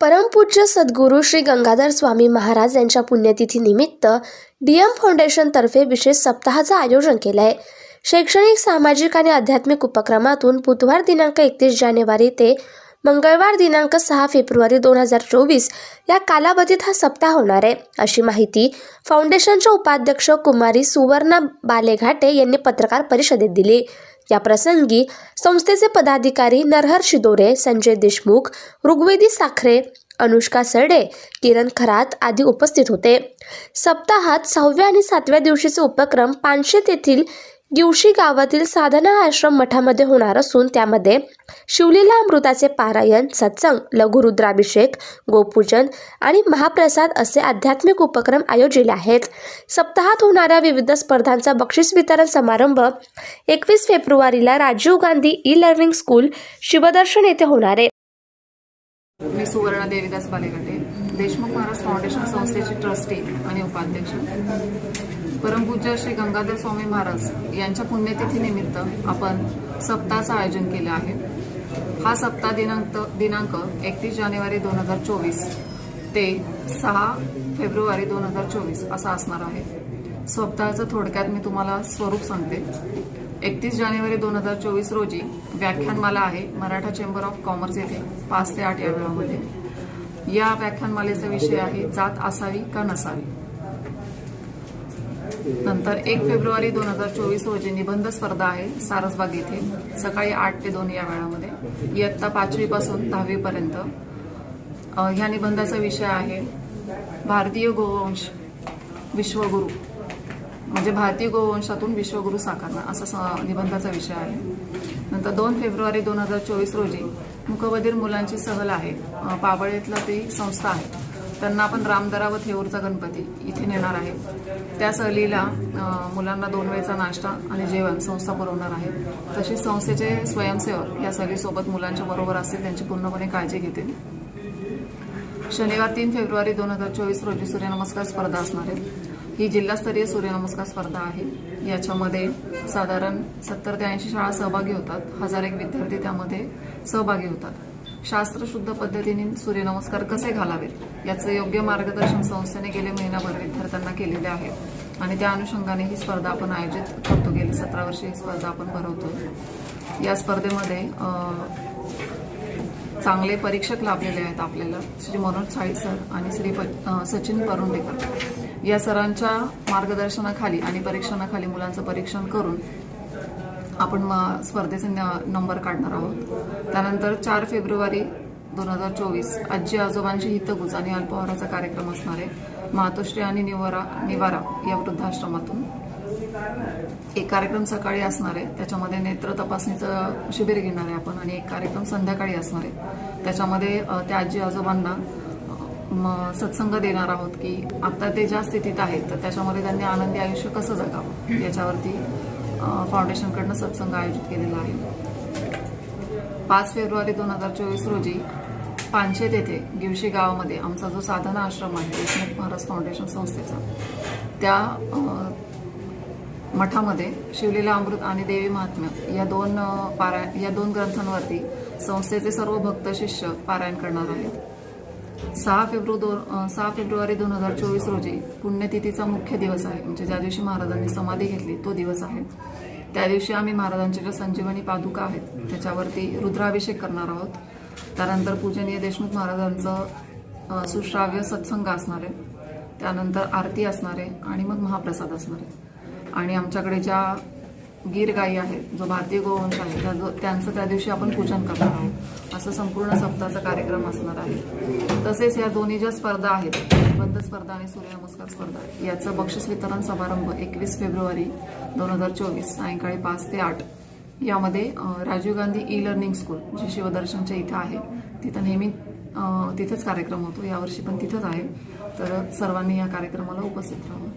परमपूज्य सद्गुरू श्री गंगाधर स्वामी महाराज यांच्या पुण्यतिथीनिमित्त डी एम फाउंडेशनतर्फे विशेष सप्ताहाचं आयोजन केलं आहे शैक्षणिक सामाजिक आणि आध्यात्मिक उपक्रमातून बुधवार दिनांक एकतीस जानेवारी ते मंगळवार दिनांक सहा फेब्रुवारी दोन हजार चोवीस या कालावधीत हा सप्ताह होणार आहे. अशी माहिती फाउंडेशनच्या उपाध्यक्ष कुमारी सुवर्णा बालेघाटे यांनी पत्रकार परिषदेत दिली. या प्रसंगी संस्थेचे पदाधिकारी नरहर शिदोरे संजय देशमुख ऋग्वेदी साखरे अनुष्का सरडे किरण खरात आदी उपस्थित होते. सप्ताहात सहाव्या आणि सातव्या दिवशीचे उपक्रम पानशेत येथील गिवशी गावातील साधना आश्रम मठामध्ये होणार असून त्यामध्ये शिवलीला अमृताचे पारायण सत्संग लघुरुद्राभिषेक गोपूजन आणि महाप्रसाद असे आध्यात्मिक उपक्रम आयोजिले आहेत. सप्ताहात होणाऱ्या विविध स्पर्धांचा बक्षीस वितरण समारंभ एकवीस फेब्रुवारीला Rajiv Gandhi e learning school Shivdarshan येथे होणार आहे. मी सुवर्ण देवीदास बालेघाटे देशमुख महाराज फाउंडेशन संस्थेची ट्रस्टी आणि उपाध्यक्ष. परमपूज्य श्री गंगाधर स्वामी महाराज यांच्या पुण्यतिथीनिमित्त आपण सप्ताहाचं आयोजन केलं आहे. हा सप्ताह दिनांक दिनांक एकतीस जानेवारी दोन हजार चोवीस ते सहा फेब्रुवारी दोन हजार चोवीस असा असणार आहे. सप्ताहाचं थोडक्यात मी तुम्हाला स्वरूप सांगते. एकतीस जानेवारी दोन हजार चोवीस रोजी व्याख्यानमाला आहे मराठा चेंबर ऑफ कॉमर्स येथे पाच ते आठ या वेळामध्ये. या व्याख्यानमालेचा विषय आहे जात असावी का नसावी? नंतर एक फेब्रुवारी दोन हजार चोवीस रोजी निबंध स्पर्धा आहे सारसबाग येथे. सकाळी आठ ते दोन या वेळामध्ये. इयत्ता पाचवीपासून दहावीपर्यंत ह्या निबंधाचा विषय आहे भारतीय गोवंश विश्वगुरु. म्हणजे भारतीय गोवंशातून विश्वगुरु साकारणं असा स- निबंधाचा विषय आहे. नंतर दोन फेब्रुवारी दोन हजार चोवीस रोजी मुकबधीर मुलांची सहल आहे. अ, पाबळेतला ती संस्था आहे. त्यांना आपण रामदरा व थेऊरचा गणपती इथे नेणार आहे. त्या सहलीला मुलांना दोन वेळचा नाश्ता आणि जेवण संस्था पुरवणार आहे. तसेच संस्थेचे स्वयंसेवक या सहलीसोबत मुलांच्या बरोबर असतील त्यांची पूर्णपणे काळजी घेतील. शनिवार तीन फेब्रुवारी दोन हजार चोवीस रोजी सूर्यनमस्कार स्पर्धा असणार आहे. ही जिल्हास्तरीय सूर्यनमस्कार स्पर्धा आहे. याच्यामध्ये साधारण सत्तर ते ऐंशी शाळा सहभागी होतात. हजार एक विद्यार्थी त्यामध्ये सहभागी होतात. शास्त्रशुद्ध पद्धतीने सूर्यनमस्कार कसे घालावेत? याचं योग्य मार्गदर्शन संस्थेने गेले महिनाभर विद्यार्थ्यांना केलेले आहे. आणि त्या अनुषंगाने ही स्पर्धा आपण आयोजित करतो. गेली सतरा वर्षे ही स्पर्धा आपण भरवतो. या स्पर्धेमध्ये चांगले परीक्षक लाभलेले आहेत आपल्याला. श्री मनोज साळी सर आणि श्री प- सचिन परुंडेकर. या सरांच्या मार्गदर्शनाखाली आणि परीक्षणाखाली मुलांचं परीक्षण करून आपण म- स्पर्धेचे न- नंबर काढणार आहोत. त्यानंतर चार फेब्रुवारी दोन हजार चोवीस आजी आजोबांची हितगुज आणि अल्पहाराचा कार्यक्रम असणार आहे. मातोश्री आणि निवारा निवारा या वृद्धाश्रमातून. एक कार्यक्रम सकाळी असणार आहे. त्याच्यामध्ये नेत्र तपासणीचं शिबिर घेणार आहे आपण आणि एक कार्यक्रम संध्याकाळी असणार आहे. त्याच्यामध्ये त्या आजी आजोबांना सत्संग देणार आहोत की आता ते ज्या स्थितीत आहेत तर त्याच्यामध्ये त्यांनी आनंदी आयुष्य कसं जगावं याच्यावरती फाउंडेशनकडनं सत्संग आयोजित केलेला आहे. पाच फेब्रुवारी दोन हजार चोवीस रोजी पानशेत येथे गिवशी गावामध्ये आमचा जो साधना आश्रम आहे देशमुख महाराज फाउंडेशन संस्थेचा त्या मठामध्ये शिवलीला अमृत आणि देवी महात्म्य या दोन पारायण या दोन ग्रंथांवरती संस्थेचे सर्व भक्त शिष्य पारायण करणार आहेत. सहा फेब्रु दोन सहा फेब्रुवारी दोन हजार चोवीस रोजी पुण्यतिथीचा मुख्य दिवस आहे. म्हणजे ज्या दिवशी महाराजांनी समाधी घेतली तो दिवस आहे. त्या दिवशी आम्ही महाराजांच्या ज्या संजीवनी पादुका आहेत त्याच्यावरती रुद्राभिषेक करणार आहोत. त्यानंतर पूजनीय देशमुख महाराजांचं सुश्राव्य सत्संग असणार आहे. त्यानंतर आरती असणार आहे आणि मग महाप्रसाद असणार आहे. आणि आमच्याकडे ज्या गीर गायी आहेत जो भारतीय गोवंश आहे त्या जो- त्यांचं त्या दिवशी आपण पूजन करणार आहोत. असं संपूर्ण सप्ताहाचा कार्यक्रम असणार आहे. तसेच या दोन्ही ज्या स्पर्धा आहेत निबंध स्पर्धा आणि सूर्यनमस्कार स्पर्धा याचं बक्षीस वितरण समारंभ एकवीस फेब्रुवारी दोन हजार चोवीस सायंकाळी पाच ते आठ. यामध्ये Rajiv Gandhi e learning school जी शिवदर्शनच्या इथं आहे तिथं नेहमी तिथेच कार्यक्रम होतो. यावर्षी पण तिथंच आहे. तर सर्वांनी या कार्यक्रमाला उपस्थित राहावं.